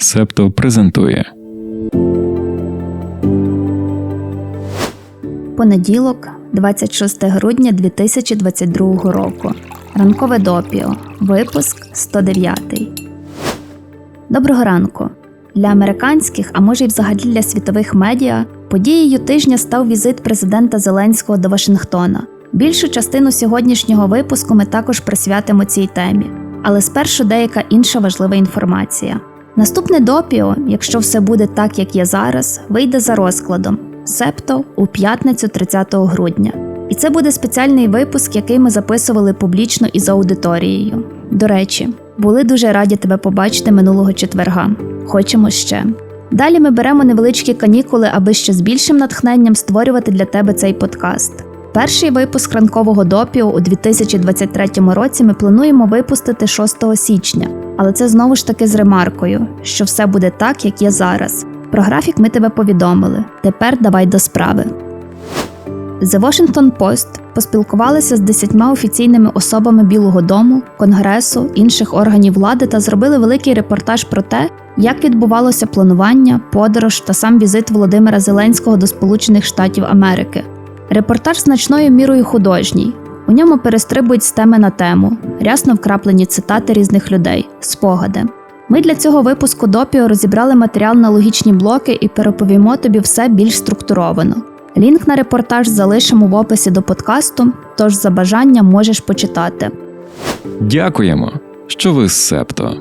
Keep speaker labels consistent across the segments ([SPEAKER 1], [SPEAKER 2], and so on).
[SPEAKER 1] Септо презентує
[SPEAKER 2] Понеділок, 26 грудня 2022 року. Ранкове допіо. Випуск 109. Доброго ранку. Для американських, а може й взагалі для світових медіа, подією тижня став візит президента Зеленського до Вашингтона. Більшу частину сьогоднішнього випуску ми також присвятимо цій темі, але спершу деяка інша важлива інформація. Наступне допіо, якщо все буде так, як є зараз, вийде за розкладом, себто у п'ятницю 30 грудня. І це буде спеціальний випуск, який ми записували публічно із аудиторією. До речі, були дуже раді тебе побачити минулого четверга. Хочемо ще. Далі ми беремо невеличкі канікули, аби ще з більшим натхненням створювати для тебе цей подкаст. Перший випуск ранкового допіо у 2023 році ми плануємо випустити 6 січня, але це знову ж таки з ремаркою, що все буде так, як є зараз. Про графік ми тебе повідомили. Тепер давай до справи. The Washington Post поспілкувалися з десятьма офіційними особами Білого Дому, Конгресу, інших органів влади та зробили великий репортаж про те, як відбувалося планування, подорож та сам візит Володимира Зеленського до Сполучених Штатів Америки. Репортаж значною мірою художній. У ньому перестрибують з теми на тему, рясно вкраплені цитати різних людей, спогади. Ми для цього випуску допіо розібрали матеріал на логічні блоки і переповімо тобі все більш структуровано. Лінк на репортаж залишимо в описі до подкасту, тож за бажанням можеш почитати.
[SPEAKER 1] Дякуємо, що ви з Септо.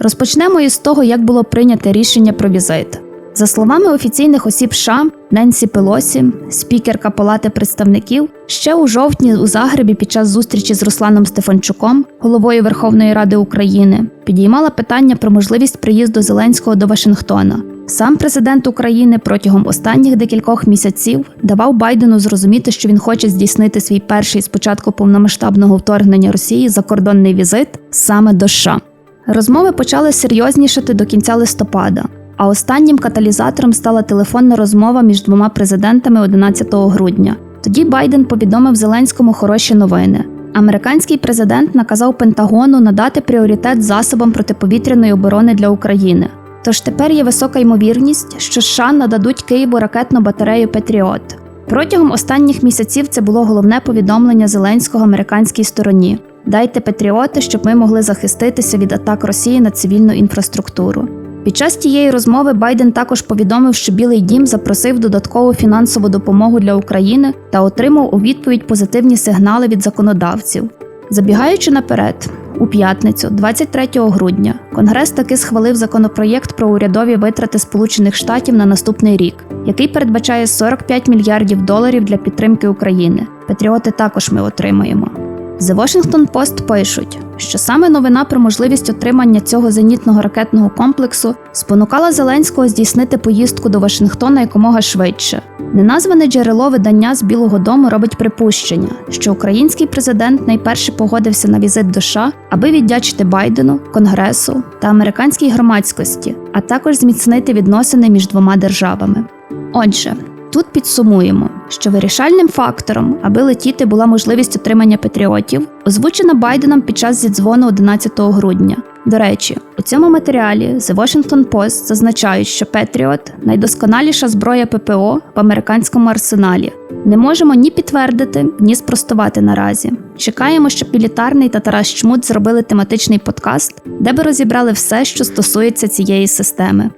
[SPEAKER 2] Розпочнемо із того, як було прийнято рішення про візит. За словами офіційних осіб США, Ненсі Пелосі, спікерка Палати представників, ще у жовтні у Загребі під час зустрічі з Русланом Стефанчуком, головою Верховної Ради України, підіймала питання про можливість приїзду Зеленського до Вашингтона. Сам президент України протягом останніх декількох місяців давав Байдену зрозуміти, що він хоче здійснити свій перший з початку повномасштабного вторгнення Росії закордонний візит саме до США. Розмови почали серйознішати до кінця листопада. А останнім каталізатором стала телефонна розмова між двома президентами 11 грудня. Тоді Байден повідомив Зеленському хороші новини. Американський президент наказав Пентагону надати пріоритет засобам протиповітряної оборони для України. Тож тепер є висока ймовірність, що США нададуть Києву ракетну батарею Петріот. Протягом останніх місяців це було головне повідомлення Зеленського американській стороні: дайте Петріоти, щоб ми могли захиститися від атак Росії на цивільну інфраструктуру. Під час тієї розмови Байден також повідомив, що Білий Дім запросив додаткову фінансову допомогу для України та отримав у відповідь позитивні сигнали від законодавців. Забігаючи наперед, у п'ятницю, 23 грудня, Конгрес таки схвалив законопроєкт про урядові витрати Сполучених Штатів на наступний рік, який передбачає 45 мільярдів доларів для підтримки України. Патріоти також ми отримаємо. The Washington Post пишуть, що саме новина про можливість отримання цього зенітного ракетного комплексу спонукала Зеленського здійснити поїздку до Вашингтона якомога швидше. Неназване джерело видання з Білого Дому робить припущення, що український президент найперше погодився на візит до США, аби віддячити Байдену, Конгресу та американській громадськості, а також зміцнити відносини між двома державами. Отже, Тут підсумуємо, що вирішальним фактором, аби летіти була можливість отримання патріотів, озвучена Байденом під час зідзвону 11 грудня. До речі, у цьому матеріалі The Washington Post зазначають, що Петріот найдосконаліша зброя ППО в американському арсеналі. Не можемо ні підтвердити, ні спростувати наразі. Чекаємо, щоб Пілітарний та Тарас Чмут зробили тематичний подкаст, де би розібрали все, що стосується цієї системи.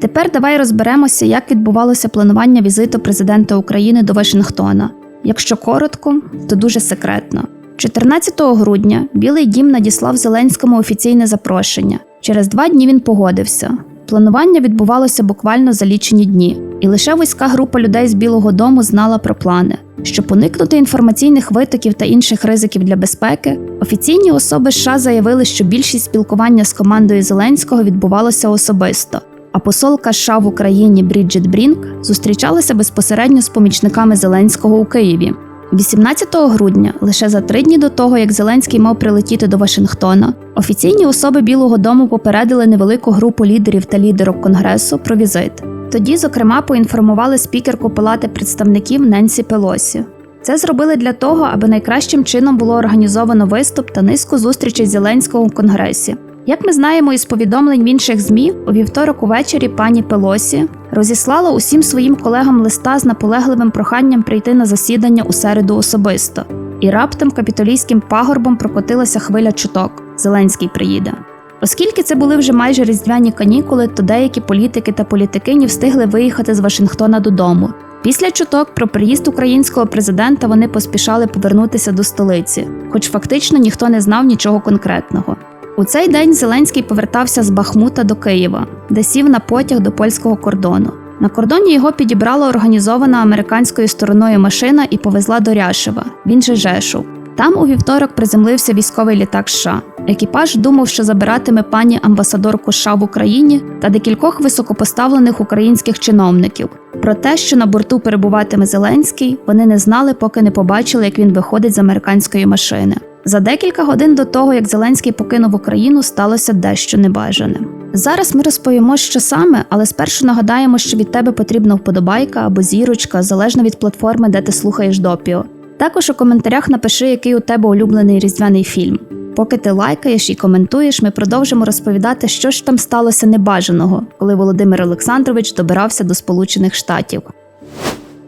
[SPEAKER 2] Тепер давай розберемося, як відбувалося планування візиту президента України до Вашингтона. Якщо коротко, то дуже секретно. 14 грудня Білий Дім надіслав Зеленському офіційне запрошення. Через два дні він погодився. Планування відбувалося буквально за лічені дні, і лише вузька група людей з Білого Дому знала про плани. Щоб уникнути інформаційних витоків та інших ризиків для безпеки, офіційні особи США заявили, що більшість спілкування з командою Зеленського відбувалося особисто. А посолка США в Україні Бріджит Брінк зустрічалася безпосередньо з помічниками Зеленського у Києві. 18 грудня, лише за три дні до того, як Зеленський мав прилетіти до Вашингтона, офіційні особи Білого Дому попередили невелику групу лідерів та лідерок Конгресу про візит. Тоді, зокрема, поінформували спікерку Палати представників Ненсі Пелосі. Це зробили для того, аби найкращим чином було організовано виступ та низку зустрічей Зеленського у Конгресі Як ми знаємо із повідомлень в інших ЗМІ, у вівторок увечері пані Пелосі розіслала усім своїм колегам листа з наполегливим проханням прийти на засідання у середу особисто. І раптом капітолійським пагорбом прокотилася хвиля чуток. Зеленський приїде. Оскільки це були вже майже різдвяні канікули, то деякі політики та політикині встигли виїхати з Вашингтона додому. Після чуток про приїзд українського президента вони поспішали повернутися до столиці, хоч фактично ніхто не знав нічого конкретного. У цей день Зеленський повертався з Бахмута до Києва, де сів на потяг до польського кордону. На кордоні його підібрала організована американською стороною машина і повезла до Ряшева, він же Жешув. Там у вівторок приземлився військовий літак США. Екіпаж думав, що забиратиме пані амбасадорку США в Україні та декількох високопоставлених українських чиновників. Про те, що на борту перебуватиме Зеленський, вони не знали, поки не побачили, як він виходить з американської машини. За декілька годин до того, як Зеленський покинув Україну, сталося дещо небажане. Зараз ми розповімо, що саме, але спершу нагадаємо, що від тебе потрібна вподобайка або зірочка, залежно від платформи, де ти слухаєш допіо. Також у коментарях напиши, який у тебе улюблений різдвяний фільм. Поки ти лайкаєш і коментуєш, ми продовжимо розповідати, що ж там сталося небажаного, коли Володимир Олександрович добирався до Сполучених Штатів.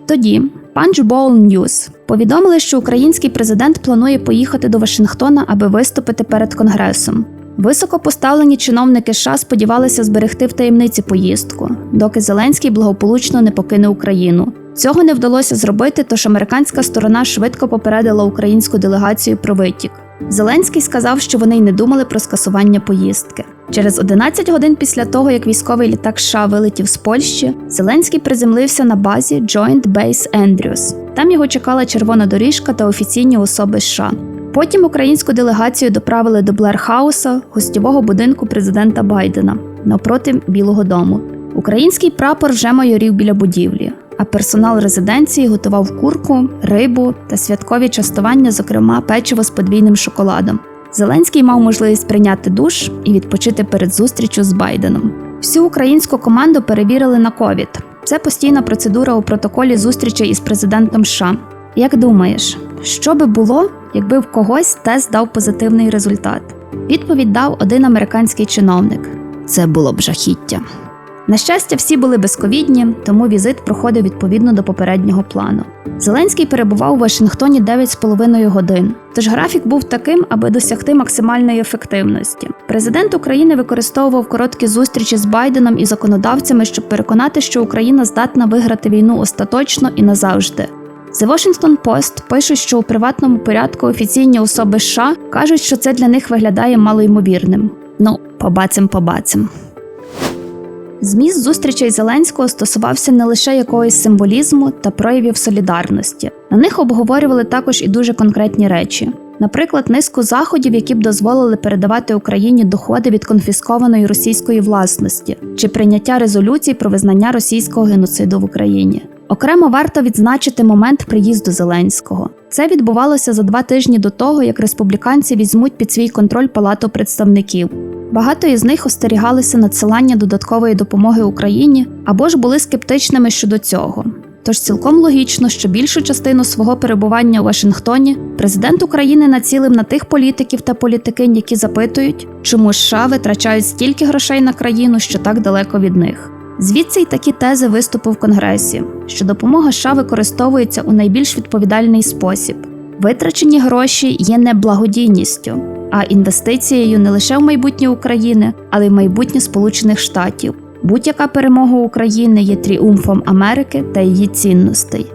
[SPEAKER 2] Тоді Punchbowl News повідомили, що український президент планує поїхати до Вашингтона, аби виступити перед Конгресом. Високопоставлені чиновники США сподівалися зберегти в таємниці поїздку, доки Зеленський благополучно не покине Україну. Цього не вдалося зробити, тож американська сторона швидко попередила українську делегацію про витік. Зеленський сказав, що вони й не думали про скасування поїздки. Через 11 годин після того, як військовий літак США вилетів з Польщі, Зеленський приземлився на базі Joint Base Andrews. Там його чекала червона доріжка та офіційні особи США. Потім українську делегацію доправили до Блерхауса, гостьового будинку президента Байдена, навпроти Білого Дому. Український прапор вже майорів біля будівлі, а персонал резиденції готував курку, рибу та святкові частування, зокрема печиво з подвійним шоколадом. Зеленський мав можливість прийняти душ і відпочити перед зустрічю з Байденом. Всю українську команду перевірили на ковід. Це постійна процедура у протоколі зустрічі із президентом США. Як думаєш, що би було, якби в когось тест дав позитивний результат? Відповідь дав один американський чиновник: це було б жахіття. На щастя, всі були безковідні, тому візит проходив відповідно до попереднього плану. Зеленський перебував у Вашингтоні 9,5 годин, тож графік був таким, аби досягти максимальної ефективності. Президент України використовував короткі зустрічі з Байденом і законодавцями, щоб переконати, що Україна здатна виграти війну остаточно і назавжди. The Washington Post пише, що у приватному порядку офіційні особи США кажуть, що це для них виглядає малоймовірним. Ну, побацим, побацим. Зміст зустрічей Зеленського стосувався не лише якогось символізму та проявів солідарності. На них обговорювали також і дуже конкретні речі. Наприклад, низку заходів, які б дозволили передавати Україні доходи від конфіскованої російської власності, чи прийняття резолюцій про визнання російського геноциду в Україні. Окремо варто відзначити момент приїзду Зеленського. Це відбувалося за два тижні до того, як республіканці візьмуть під свій контроль Палату представників. Багато із них остерігалися надсилання додаткової допомоги Україні або ж були скептичними щодо цього. Тож цілком логічно, що більшу частину свого перебування у Вашингтоні президент України націлив на тих політиків та політикинь, які запитують, чому США витрачають стільки грошей на країну, що так далеко від них. Звідси й такі тези виступу в Конгресі, що допомога США використовується у найбільш відповідальний спосіб. Витрачені гроші є не благодійністю, а інвестицією не лише в майбутнє України, але й в майбутнє Сполучених Штатів. Будь-яка перемога України є тріумфом Америки та її цінностей.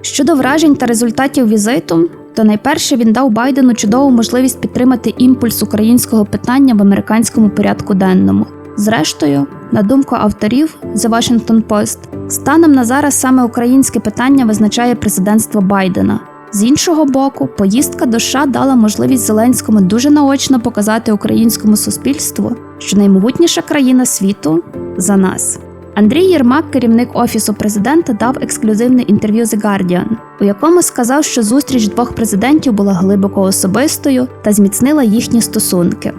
[SPEAKER 2] Щодо вражень та результатів візиту, то найперше він дав Байдену чудову можливість підтримати імпульс українського питання в американському порядку денному. Зрештою, на думку авторів The Washington Post, станом на зараз саме українське питання визначає президентство Байдена. З іншого боку, поїздка до США дала можливість Зеленському дуже наочно показати українському суспільству, що наймогутніша країна світу за нас. Андрій Єрмак, керівник офісу президента, дав ексклюзивне інтерв'ю The Guardian, у якому сказав, що зустріч двох президентів була глибоко особистою та зміцнила їхні стосунки.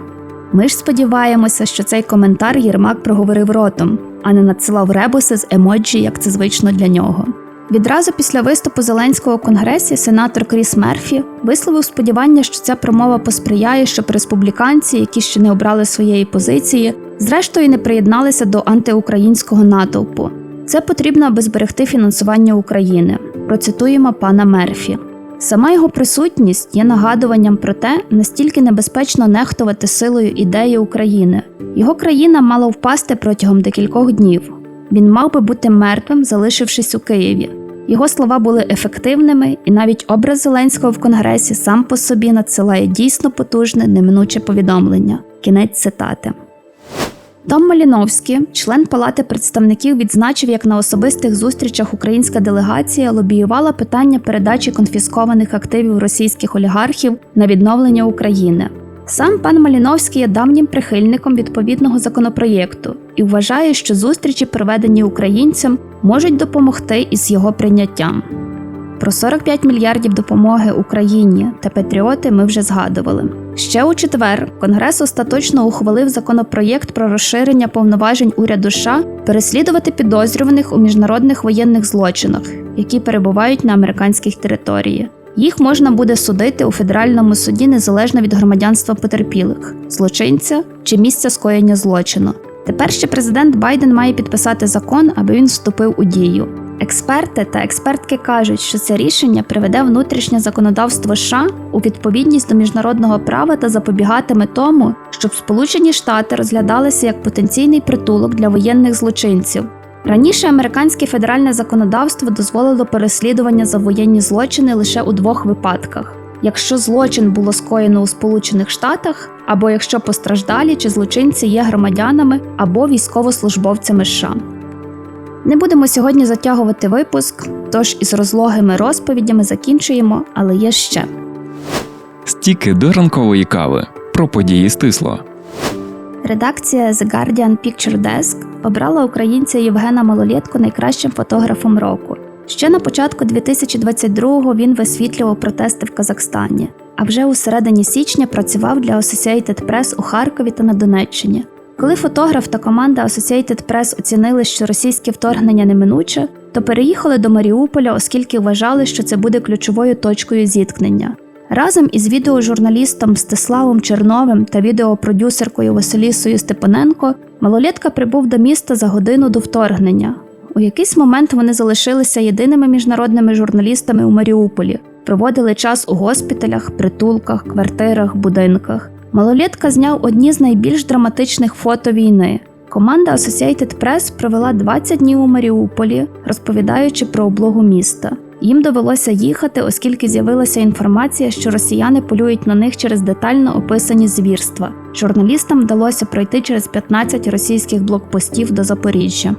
[SPEAKER 2] Ми ж сподіваємося, що цей коментар Єрмак проговорив ротом, а не надсилав ребуси з емоджі, як це звично для нього. Відразу після виступу Зеленського у конгресі сенатор Кріс Мерфі висловив сподівання, що ця промова посприяє, щоб республіканці, які ще не обрали своєї позиції, зрештою не приєдналися до антиукраїнського натовпу. Це потрібно, аби зберегти фінансування України. Процитуємо пана Мерфі. Сама його присутність є нагадуванням про те, настільки небезпечно нехтувати силою ідеї України. Його країна мала впасти протягом декількох днів. Він мав би бути мертвим, залишившись у Києві. Його слова були ефективними, і навіть образ Зеленського в Конгресі сам по собі надсилає дійсно потужне, неминуче повідомлення. Кінець цитати. Том Маліновський, член Палати представників, відзначив, як на особистих зустрічах українська делегація лобіювала питання передачі конфіскованих активів російських олігархів на відновлення України. Сам пан Маліновський є давнім прихильником відповідного законопроєкту і вважає, що зустрічі, проведені українцям, можуть допомогти із його прийняттям. Про 45 мільярдів допомоги Україні та Патріоти ми вже згадували. Ще у четвер Конгрес остаточно ухвалив законопроєкт про розширення повноважень уряду США переслідувати підозрюваних у міжнародних воєнних злочинах, які перебувають на американських території. Їх можна буде судити у федеральному суді незалежно від громадянства потерпілих, злочинця чи місця скоєння злочину. Тепер ще президент Байден має підписати закон, аби він вступив у дію. Експерти та експертки кажуть, що це рішення приведе внутрішнє законодавство США у відповідність до міжнародного права та запобігатиме тому, щоб Сполучені Штати розглядалися як потенційний притулок для воєнних злочинців. Раніше американське федеральне законодавство дозволило переслідування за воєнні злочини лише у двох випадках: якщо злочин було скоєно у Сполучених Штатах, або якщо постраждалі чи злочинці є громадянами або військовослужбовцями США. Не будемо сьогодні затягувати випуск, тож із розлогими розповідями закінчуємо, але є ще.
[SPEAKER 1] Стіки до ранкової кави про події стисло.
[SPEAKER 2] Редакція The Guardian Picture Desk обрала українця Євгена Малолєтку найкращим фотографом року. Ще на початку 2022-го він висвітлював протести в Казахстані, а вже у середині січня працював для Associated Press у Харкові та на Донеччині. Коли фотограф та команда Associated Press оцінили, що російське вторгнення неминуче, то переїхали до Маріуполя, оскільки вважали, що це буде ключовою точкою зіткнення. Разом із відеожурналістом Мстиславом Черновим та відеопродюсеркою Василісою Степаненко малолітка прибув до міста за годину до вторгнення. У якийсь момент вони залишилися єдиними міжнародними журналістами у Маріуполі, проводили час у госпіталях, притулках, квартирах, будинках. Малолітка зняв одні з найбільш драматичних фото війни. Команда Associated Press провела 20 днів у Маріуполі, розповідаючи про облогу міста. Їм довелося їхати, оскільки з'явилася інформація, що росіяни полюють на них через детально описані звірства. Журналістам вдалося пройти через 15 російських блокпостів до Запоріжжя.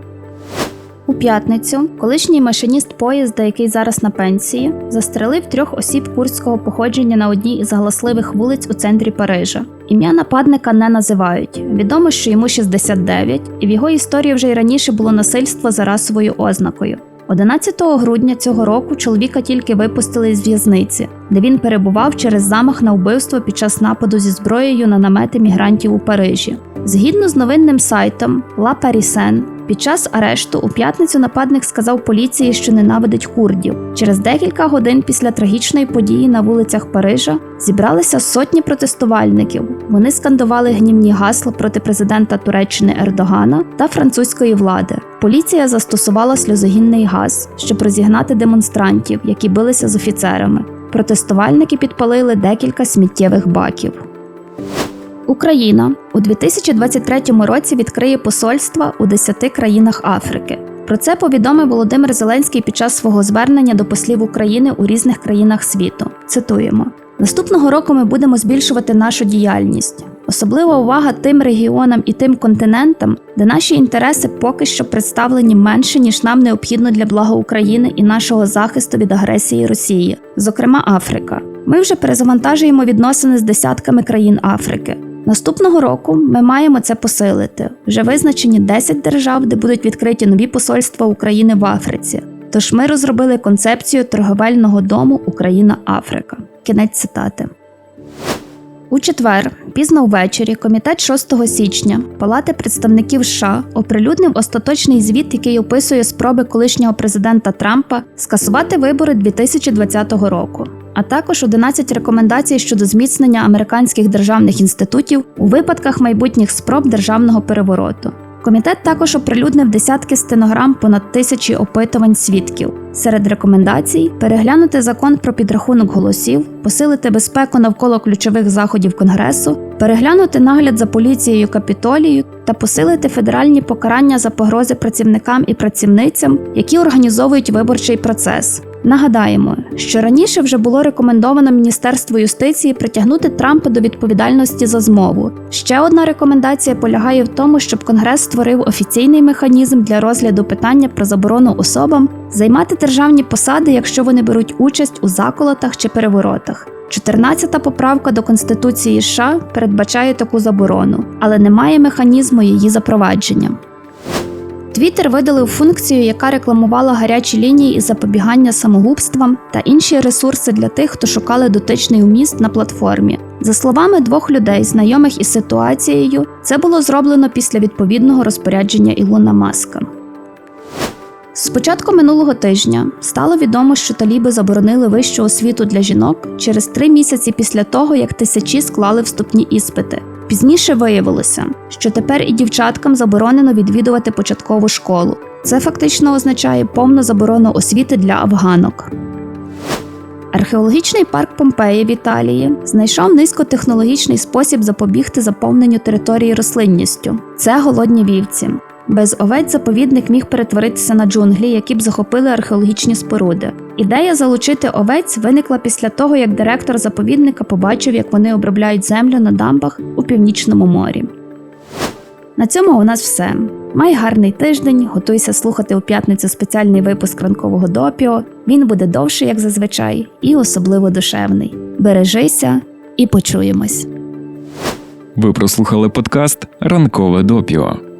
[SPEAKER 2] У п'ятницю колишній машиніст поїзда, який зараз на пенсії, застрелив трьох осіб курського походження на одній із галасливих вулиць у центрі Парижа. Ім'я нападника не називають. Відомо, що йому 69, і в його історії вже й раніше було насильство за расовою ознакою. 11 грудня цього року чоловіка тільки випустили із в'язниці, де він перебував через замах на вбивство під час нападу зі зброєю на намети мігрантів у Парижі. Згідно з новинним сайтом La Parisien, під час арешту у п'ятницю нападник сказав поліції, що ненавидить курдів. Через декілька годин після трагічної події на вулицях Парижа зібралися сотні протестувальників. Вони скандували гнівні гасла проти президента Туреччини Ердогана та французької влади. Поліція застосувала сльозогінний газ, щоб розігнати демонстрантів, які билися з офіцерами. Протестувальники підпалили декілька сміттєвих баків. Україна у 2023 році відкриє посольства у 10 країнах Африки. Про це повідомив Володимир Зеленський під час свого звернення до послів України у різних країнах світу. Цитуємо: наступного року ми будемо збільшувати нашу діяльність. Особлива увага тим регіонам і тим континентам, де наші інтереси поки що представлені менше, ніж нам необхідно для блага України і нашого захисту від агресії Росії, зокрема Африка. Ми вже перезавантажуємо відносини з десятками країн Африки. Наступного року ми маємо це посилити. Вже визначені 10 держав, де будуть відкриті нові посольства України в Африці. Тож ми розробили концепцію торговельного дому Україна-Африка. Кінець цитати. У четвер, пізно ввечері, комітет 6 січня Палати представників США оприлюднив остаточний звіт, який описує спроби колишнього президента Трампа скасувати вибори 2020 року, а також 11 рекомендацій щодо зміцнення американських державних інститутів у випадках майбутніх спроб державного перевороту. Комітет також оприлюднив десятки стенограм понад тисячі опитувань свідків. Серед рекомендацій переглянути закон про підрахунок голосів, посилити безпеку навколо ключових заходів Конгресу, переглянути нагляд за поліцією капітолію та посилити федеральні покарання за погрози працівникам і працівницям, які організовують виборчий процес. Нагадаємо, що раніше вже було рекомендовано Міністерству юстиції притягнути Трампа до відповідальності за змову. Ще одна рекомендація полягає в тому, щоб Конгрес створив офіційний механізм для розгляду питання про заборону особам займати державні посади, якщо вони беруть участь у заколотах чи переворотах. 14-та поправка до Конституції США передбачає таку заборону, але немає механізму її запровадження. Твіттер видалив функцію, яка рекламувала гарячі лінії із запобігання самогубствам та інші ресурси для тих, хто шукали дотичний уміст на платформі. За словами двох людей, знайомих із ситуацією, це було зроблено після відповідного розпорядження Ілона Маска. З початку минулого тижня стало відомо, що таліби заборонили вищу освіту для жінок через три місяці після того, як тисячі склали вступні іспити. Пізніше виявилося, що тепер і дівчаткам заборонено відвідувати початкову школу. Це фактично означає повну заборону освіти для афганок. Археологічний парк Помпеї в Італії знайшов низькотехнологічний спосіб запобігти заповненню території рослинністю. Це голодні вівці. Без овець заповідник міг перетворитися на джунглі, які б захопили археологічні споруди. Ідея залучити овець виникла після того, як директор заповідника побачив, як вони обробляють землю на дамбах у північному морі. На цьому у нас все. Май гарний тиждень, готуйся слухати у п'ятницю спеціальний випуск ранкового допіо. Він буде довший, як зазвичай, і особливо душевний. Бережися і почуємось.
[SPEAKER 1] Ви прослухали подкаст Ранкове допіо.